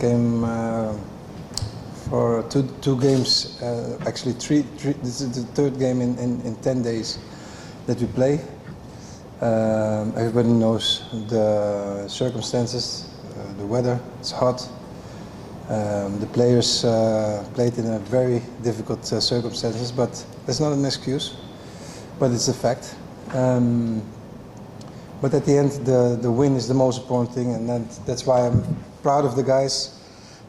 Came uh, for two, two games, uh, actually three, three. This is the third game in, in, in 10 days that we play. Um, everybody knows the circumstances, uh, the weather, it's hot. Um, the players uh, played in a very difficult uh, circumstances, but that's not an excuse, but it's a fact. Um, but at the end, the, the win is the most important thing, and that, that's why I'm proud of the guys.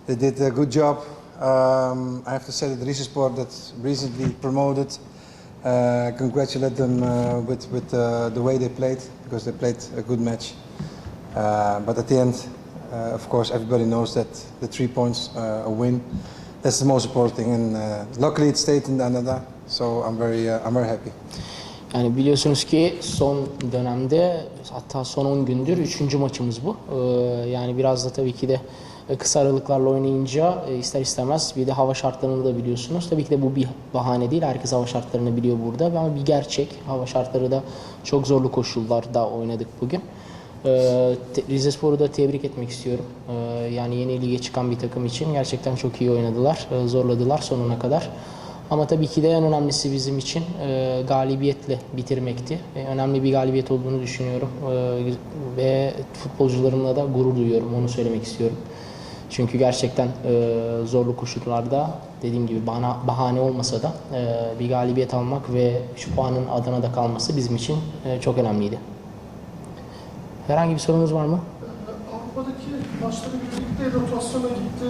They did a good job. Um, I have to say that Rizesport that recently promoted, uh, congratulate them uh, with, with uh, the way they played, because they played a good match. Uh, but at the end, uh, of course, everybody knows that the three points, uh, a win, that's the most important thing. And luckily, it stayed in Canada, so I'm very, I'm very happy. Yani biliyorsunuz ki son dönemde hatta son 10 gündür 3. maçımız bu. Ee, yani biraz da tabii ki de kısa aralıklarla oynayınca e, ister istemez bir de hava şartlarını da biliyorsunuz. Tabii ki de bu bir bahane değil. Herkes hava şartlarını biliyor burada ama bir gerçek. Hava şartları da çok zorlu koşullarda oynadık bugün. Ee, te- Rizespor'u da tebrik etmek istiyorum. Ee, yani yeni lige çıkan bir takım için gerçekten çok iyi oynadılar. Ee, zorladılar sonuna kadar. Ama tabii ki de en önemlisi bizim için e, galibiyetle bitirmekti. E, önemli bir galibiyet olduğunu düşünüyorum. E, ve futbolcularımla da gurur duyuyorum. Onu söylemek istiyorum. Çünkü gerçekten e, zorlu koşullarda dediğim gibi bana bahane olmasa da e, bir galibiyet almak ve şu puanın adına da kalması bizim için e, çok önemliydi. Herhangi bir sorunuz var mı? Avrupa'daki maçları birlikte rotasyona gitti.